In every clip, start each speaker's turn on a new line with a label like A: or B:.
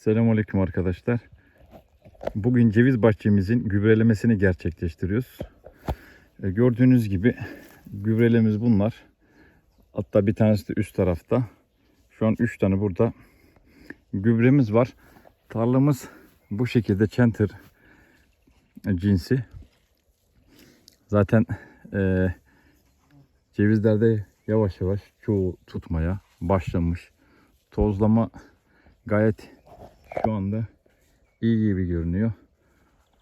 A: Selamünaleyküm arkadaşlar. Bugün ceviz bahçemizin gübrelemesini gerçekleştiriyoruz. E, gördüğünüz gibi gübrelemiz bunlar. Hatta bir tanesi de üst tarafta. Şu an 3 tane burada gübremiz var. Tarlamız bu şekilde Center cinsi. Zaten e, cevizlerde yavaş yavaş çoğu tutmaya başlamış. Tozlama gayet şu anda iyi gibi görünüyor.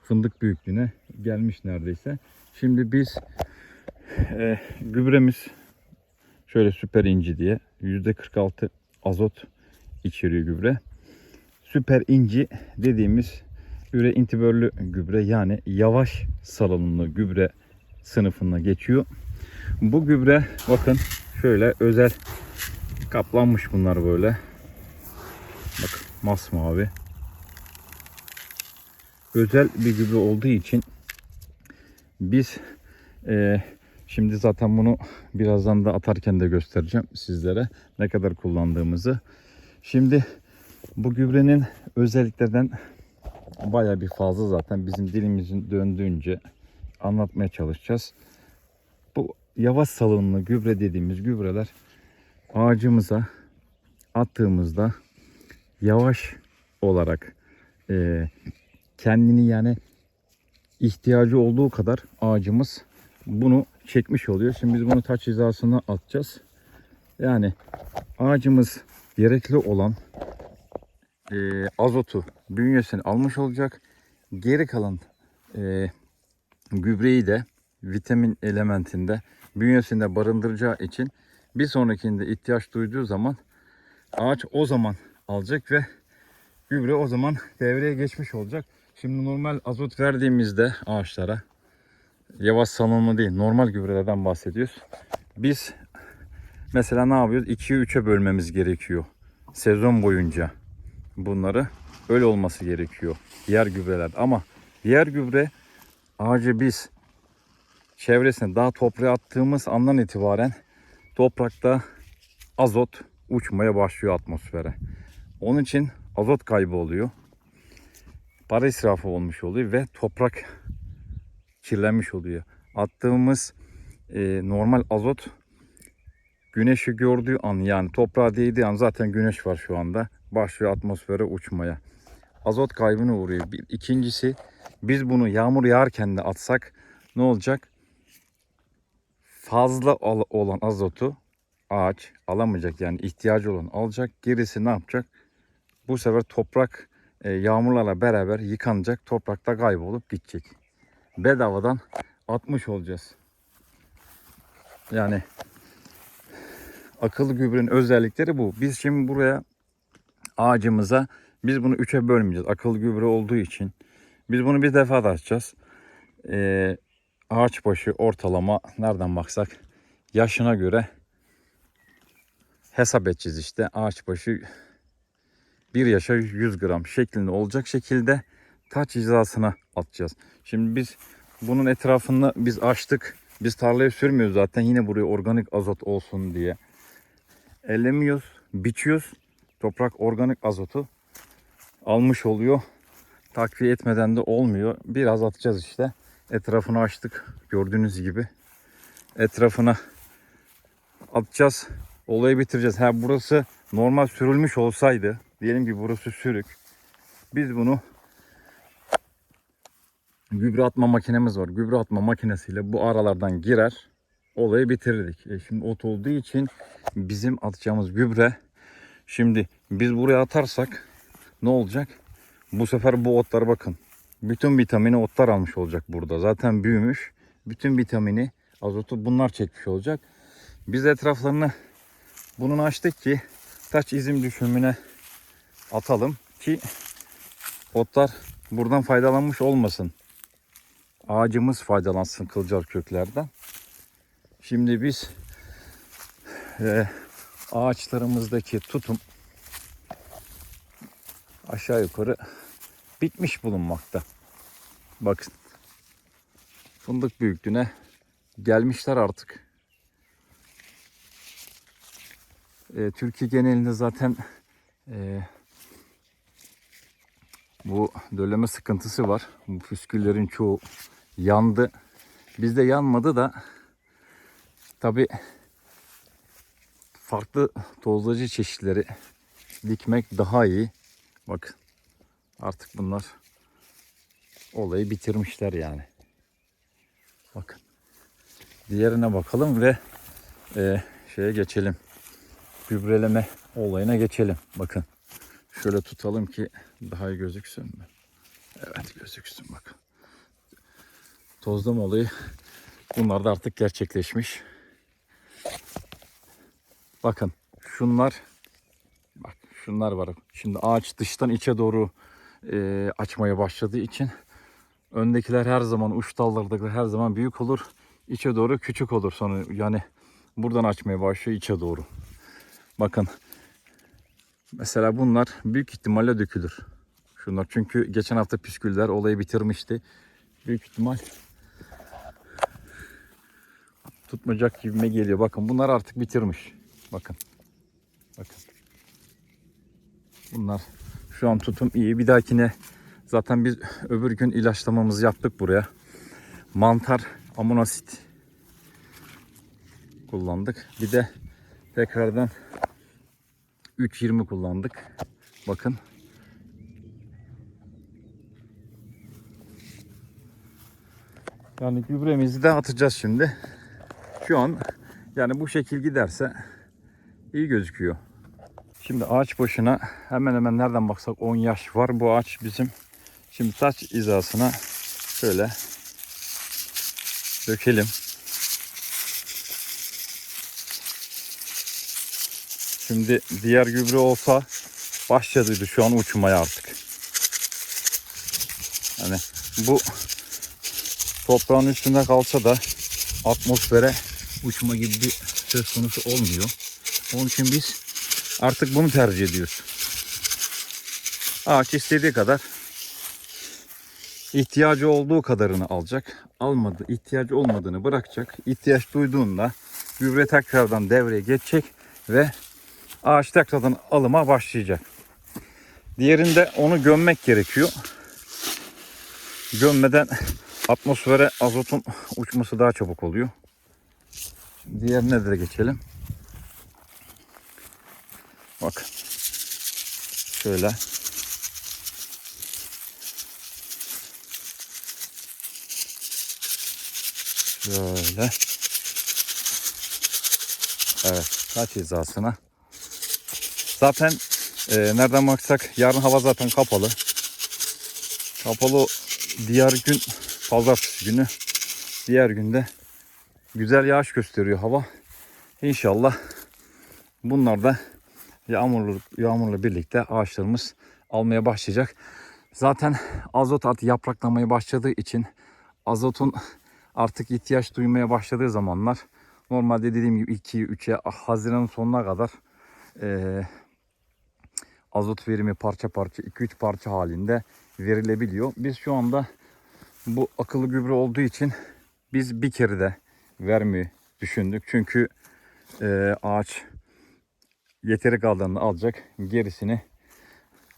A: Fındık büyüklüğüne gelmiş neredeyse. Şimdi biz e, gübremiz şöyle süper inci diye %46 azot içeriyor gübre. Süper inci dediğimiz üre intibörlü gübre yani yavaş salınımlı gübre sınıfına geçiyor. Bu gübre bakın şöyle özel kaplanmış bunlar böyle. Masmavi. Özel bir gübre olduğu için biz eee, şimdi zaten bunu birazdan da atarken de göstereceğim sizlere ne kadar kullandığımızı. Şimdi bu gübrenin özelliklerden baya bir fazla zaten bizim dilimizin döndüğünce anlatmaya çalışacağız. Bu yavaş salınımlı gübre dediğimiz gübreler ağacımıza attığımızda yavaş olarak e, kendini yani ihtiyacı olduğu kadar ağacımız bunu çekmiş oluyor. Şimdi biz bunu taç hizasına atacağız. Yani ağacımız gerekli olan e, azotu bünyesine almış olacak. Geri kalan e, gübreyi de vitamin elementinde bünyesinde barındıracağı için bir sonrakinde ihtiyaç duyduğu zaman ağaç o zaman alacak ve gübre o zaman devreye geçmiş olacak. Şimdi normal azot verdiğimizde ağaçlara yavaş salınımı değil normal gübrelerden bahsediyoruz. Biz mesela ne yapıyoruz? 2'ye 3'e bölmemiz gerekiyor. Sezon boyunca bunları öyle olması gerekiyor. Diğer gübreler ama diğer gübre ağacı biz çevresine daha toprağa attığımız andan itibaren toprakta azot uçmaya başlıyor atmosfere. Onun için azot kaybı oluyor. Para israfı olmuş oluyor ve toprak kirlenmiş oluyor. Attığımız e, normal azot güneşi gördüğü an yani toprağa değdiği an zaten güneş var şu anda. Başlıyor atmosfere uçmaya. Azot kaybına uğruyor. Bir, ikincisi biz bunu yağmur yağarken de atsak ne olacak? Fazla ol- olan azotu ağaç alamayacak yani ihtiyacı olan alacak. Gerisi ne yapacak? Bu sefer toprak e, yağmurlarla beraber yıkanacak. Toprakta kaybolup gidecek. Bedavadan atmış olacağız. Yani akıllı gübrenin özellikleri bu. Biz şimdi buraya ağacımıza biz bunu üçe bölmeyeceğiz. Akıllı gübre olduğu için. Biz bunu bir defa da atacağız. Ee, ağaç başı ortalama nereden baksak yaşına göre hesap edeceğiz işte. Ağaç başı bir yaşa 100 gram şeklinde olacak şekilde taç hizasına atacağız. Şimdi biz bunun etrafını biz açtık. Biz tarlaya sürmüyoruz zaten yine buraya organik azot olsun diye. Ellemiyoruz, biçiyoruz. Toprak organik azotu almış oluyor. Takviye etmeden de olmuyor. Biraz atacağız işte. Etrafını açtık gördüğünüz gibi. Etrafına atacağız. Olayı bitireceğiz. Ha burası normal sürülmüş olsaydı diyelim ki burası sürük. Biz bunu gübre atma makinemiz var. Gübre atma makinesiyle bu aralardan girer. Olayı bitirirdik. E şimdi ot olduğu için bizim atacağımız gübre şimdi biz buraya atarsak ne olacak? Bu sefer bu otlar bakın. Bütün vitamini otlar almış olacak burada. Zaten büyümüş. Bütün vitamini, azotu bunlar çekmiş olacak. Biz etraflarını bunun açtık ki taç izim düşümüne atalım ki otlar buradan faydalanmış olmasın. Ağacımız faydalansın kılcal köklerden. Şimdi biz e, ağaçlarımızdaki tutum aşağı yukarı bitmiş bulunmakta. Bakın. Fındık büyüklüğüne gelmişler artık. E, Türkiye genelinde zaten e, bu dölleme sıkıntısı var. Bu püsküllerin çoğu yandı. Bizde yanmadı da tabi farklı tozlacı çeşitleri dikmek daha iyi. Bakın artık bunlar olayı bitirmişler yani. Bakın. Diğerine bakalım ve e, şeye geçelim. Gübreleme olayına geçelim. Bakın. Şöyle tutalım ki daha iyi gözüksün mü? Evet gözüksün bakın. Tozlama olayı bunlar da artık gerçekleşmiş. Bakın şunlar bak şunlar var. Şimdi ağaç dıştan içe doğru e, açmaya başladığı için öndekiler her zaman uç dallardakiler her zaman büyük olur. İçe doğru küçük olur sonra yani buradan açmaya başlıyor içe doğru. Bakın mesela bunlar büyük ihtimalle dökülür. Şunlar çünkü geçen hafta püsküller olayı bitirmişti. Büyük ihtimal tutmayacak gibime geliyor. Bakın bunlar artık bitirmiş. Bakın. Bakın. Bunlar şu an tutum iyi. Bir dahakine zaten biz öbür gün ilaçlamamızı yaptık buraya. Mantar amonasit kullandık. Bir de tekrardan 3.20 kullandık. Bakın. Yani gübremizi de atacağız şimdi. Şu an yani bu şekil giderse iyi gözüküyor. Şimdi ağaç başına hemen hemen nereden baksak 10 yaş var. Bu ağaç bizim şimdi saç hizasına şöyle dökelim. Şimdi diğer gübre olsa başladıydı şu an uçmaya artık. Hani bu toprağın üstünde kalsa da atmosfere uçma gibi bir söz konusu olmuyor. Onun için biz artık bunu tercih ediyoruz. Ağaç istediği kadar ihtiyacı olduğu kadarını alacak. Almadı, ihtiyacı olmadığını bırakacak. İhtiyaç duyduğunda gübre tekrardan devreye geçecek ve ağaç tekrardan alıma başlayacak. Diğerinde onu gömmek gerekiyor. Gömmeden atmosfere azotun uçması daha çabuk oluyor. Diğerine de geçelim. Bak. Şöyle. Şöyle. Evet. Kaç hizasına. Zaten e, nereden baksak yarın hava zaten kapalı. Kapalı diğer gün pazartesi günü. Diğer günde güzel yağış gösteriyor hava. İnşallah bunlar da yağmurlu yağmurla birlikte ağaçlarımız almaya başlayacak. Zaten azot artık yapraklamaya başladığı için azotun artık ihtiyaç duymaya başladığı zamanlar normalde dediğim gibi 2 3'e Haziran'ın sonuna kadar eee azot verimi parça parça 2-3 parça halinde verilebiliyor. Biz şu anda bu akıllı gübre olduğu için biz bir kere de vermeyi düşündük. Çünkü e, ağaç yeteri kaldığını alacak. Gerisini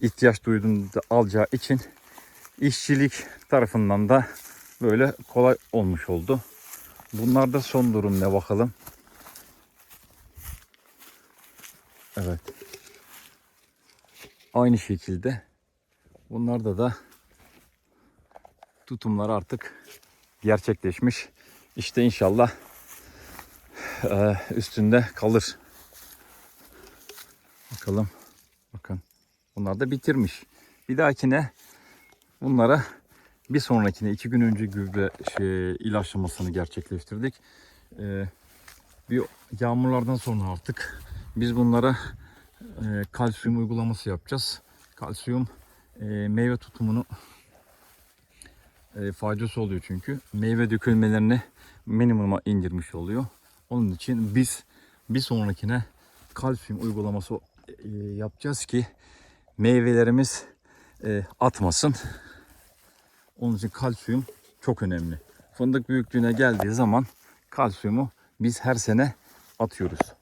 A: ihtiyaç duyduğunda alacağı için işçilik tarafından da böyle kolay olmuş oldu. Bunlarda son durum ne bakalım. Evet. Aynı şekilde bunlarda da tutumlar artık gerçekleşmiş. İşte inşallah e, üstünde kalır. Bakalım. Bakın. Bunlar da bitirmiş. Bir dahakine bunlara bir sonrakine iki gün önce gübre şey, ilaçlamasını gerçekleştirdik. E, bir yağmurlardan sonra artık biz bunlara e, kalsiyum uygulaması yapacağız. Kalsiyum e, meyve tutumunu e, faydası oluyor çünkü. Meyve dökülmelerini minimuma indirmiş oluyor. Onun için biz bir sonrakine kalsiyum uygulaması e, yapacağız ki meyvelerimiz e, atmasın. Onun için kalsiyum çok önemli. Fındık büyüklüğüne geldiği zaman kalsiyumu biz her sene atıyoruz.